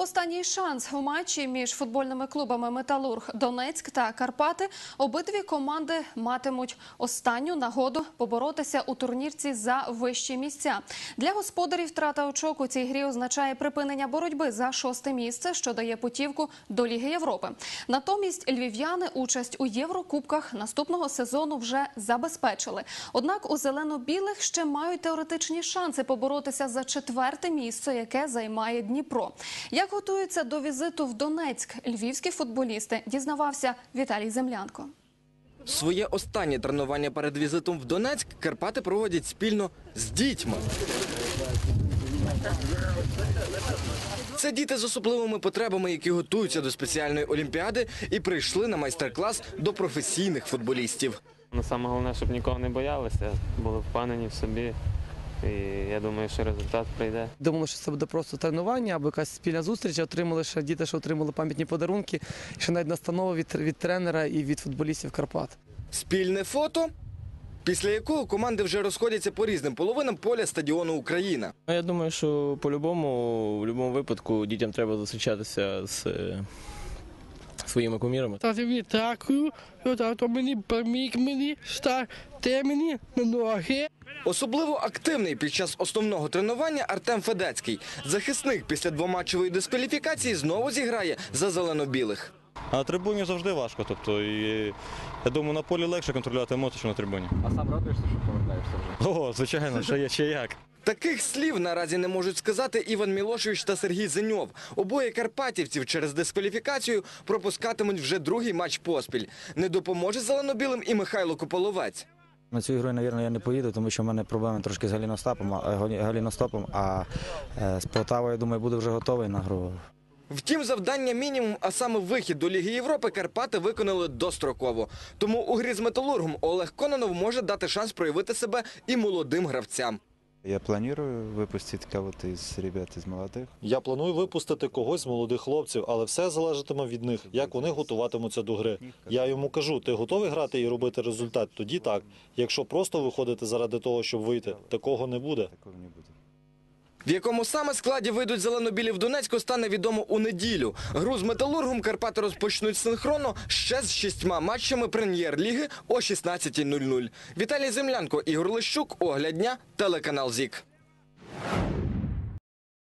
Останній шанс у матчі між футбольними клубами Металург Донецьк та Карпати. Обидві команди матимуть останню нагоду поборотися у турнірці за вищі місця. Для господарів втрата очок у цій грі означає припинення боротьби за шосте місце, що дає путівку до Ліги Європи. Натомість львів'яни участь у Єврокубках наступного сезону вже забезпечили. Однак у зелено-білих ще мають теоретичні шанси поборотися за четверте місце, яке займає Дніпро. Як готуються до візиту в Донецьк львівські футболісти, дізнавався Віталій Землянко. Своє останнє тренування перед візитом в Донецьк Карпати проводять спільно з дітьми. Це діти з особливими потребами, які готуються до спеціальної олімпіади і прийшли на майстер-клас до професійних футболістів. Ну, саме головне, щоб нікого не боялися, були впевнені в собі. І я думаю, що результат прийде. Думали, що це буде просто тренування або якась спільна зустріч. Отримали ще діти, що отримали пам'ятні подарунки, і ще навіть настанови від, від тренера і від футболістів Карпат. Спільне фото, після якого команди вже розходяться по різним половинам поля стадіону Україна. Ну, Я думаю, що по-любому, в будь-якому випадку дітям треба зустрічатися з е, своїми кумірами. Та тобі дякую, що тато мені поміг мені, стати мені на ноги. Особливо активний під час основного тренування Артем Федецький. Захисник після двоматчевої дискваліфікації знову зіграє за зелено-білих. А на трибуні завжди важко. Тобто, і, я думаю, на полі легше контролювати емоції, ніж на трибуні. А сам радуєшся, що повертаєшся вже? О, звичайно, ще є ще як. Таких слів наразі не можуть сказати Іван Мілошевич та Сергій Зеньов. Обоє карпатівців через дискваліфікацію пропускатимуть вже другий матч поспіль. Не допоможе зелено-білим і Михайло Кополовець. На цю ігру, мабуть, я не поїду, тому що в мене проблеми трошки з галіностопом, а, галіностопом, а е, з Полтавою, я думаю, буду вже готовий на гру. Втім, завдання мінімум, а саме вихід до Ліги Європи, Карпати виконали достроково. Тому у грі з металургом Олег Кононов може дати шанс проявити себе і молодим гравцям. Я планую выпустить кого-то из ребят из молодых. Я планую випустити когось з молодих хлопців, але все залежатиме від них, як вони готуватимуться до гри. Я йому кажу: ти готовий грати і робити результат? Тоді так. Якщо просто виходити заради того, щоб вийти, такого не буде. Такого не будет. В якому саме складі вийдуть зелено-білі в Донецьку, стане відомо у неділю. Гру з металургом Карпати розпочнуть синхронно ще з шістьма матчами прем'єр-ліги о 16.00. Віталій Землянко, Ігор Лищук, Огляд дня, телеканал ЗІК.